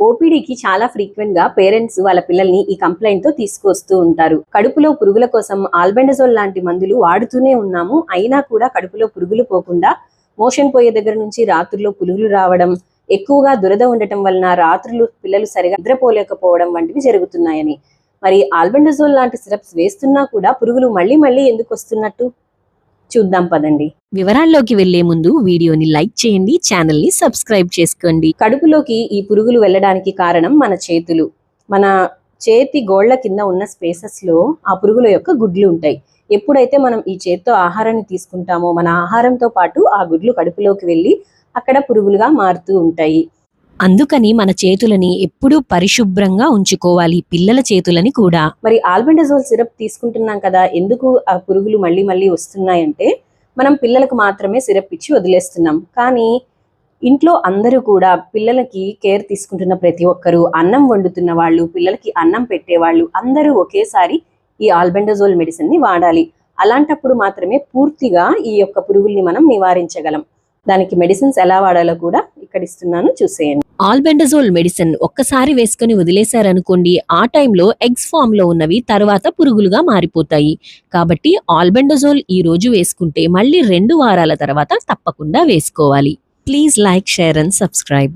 ఓపీడీకి చాలా ఫ్రీక్వెంట్గా పేరెంట్స్ వాళ్ళ పిల్లల్ని ఈ కంప్లైంట్తో తీసుకొస్తూ ఉంటారు. కడుపులో పురుగుల కోసం ఆల్బెండజోల్ లాంటి మందులు వాడుతూనే ఉన్నాము. అయినా కూడా కడుపులో పురుగులు పోకుండా మోషన్ పోయే దగ్గర నుంచి రాత్రుల్లో పురుగులు రావడం ఎక్కువగా దురద ఉండటం వలన రాత్రులు పిల్లలు సరిగా నిద్రపోలేకపోవడం వంటివి జరుగుతున్నాయని. మరి ఆల్బెండజోల్ లాంటి సిరప్స్ వేస్తున్నా కూడా పురుగులు మళ్ళీ మళ్ళీ ఎందుకు వస్తున్నట్టు? చూద్దాం పదండి. వివరాల్లోకి వెళ్ళే ముందు వీడియోని లైక్ చేయండి ఛానల్ని సబ్స్క్రైబ్ చేసుకోండి. కడుపులోకి ఈ పురుగులు వెళ్ళడానికి కారణం మన చేతులు. మన చేతి గోళ్ళ కింద ఉన్న స్పేసెస్లో ఆ పురుగుల యొక్క గుడ్లు ఉంటాయి. ఎప్పుడైతే మనం ఈ చేత్తో ఆహారాన్ని తీసుకుంటామో మన ఆహారంతో పాటు ఆ గుడ్లు కడుపులోకి వెళ్ళి అక్కడ పురుగులుగా మారుతూ ఉంటాయి. అందుకని మన చేతులని ఎప్పుడూ పరిశుభ్రంగా ఉంచుకోవాలి పిల్లల చేతులని కూడా. మరి ఆల్బెండజోల్ సిరప్ తీసుకుంటున్నాం కదా ఎందుకు ఆ పురుగులు మళ్ళీ మళ్ళీ వస్తున్నాయంటే మనం పిల్లలకు మాత్రమే సిరప్ ఇచ్చి వదిలేస్తున్నాం. కానీ ఇంట్లో అందరూ కూడా పిల్లలకి కేర్ తీసుకుంటున్న ప్రతి ఒక్కరూ అన్నం వండుతున్న వాళ్ళు పిల్లలకి అన్నం పెట్టేవాళ్ళు అందరూ ఒకేసారి ఈ ఆల్బెండజోల్ మెడిసిన్ని వాడాలి. అలాంటప్పుడు మాత్రమే పూర్తిగా ఈ యొక్క పురుగుల్ని మనం నివారించగలం. దానికి మెడిసిన్స్ ఎలా వాడాలో కూడా ఇక్కడ ఇస్తున్నాను. చూసేయండి. ఆల్బెండజోల్ మెడిసిన్ ఒక్కసారి వేసుకొని వదిలేశారనుకోండి ఆ టైంలో ఎగ్స్ ఫామ్లో ఉన్నవి తర్వాత పురుగులుగా మారిపోతాయి. కాబట్టి ఆల్బెండజోల్ ఈ రోజు వేసుకుంటే మళ్ళీ రెండు వారాల తర్వాత తప్పకుండా వేసుకోవాలి. Please like share and subscribe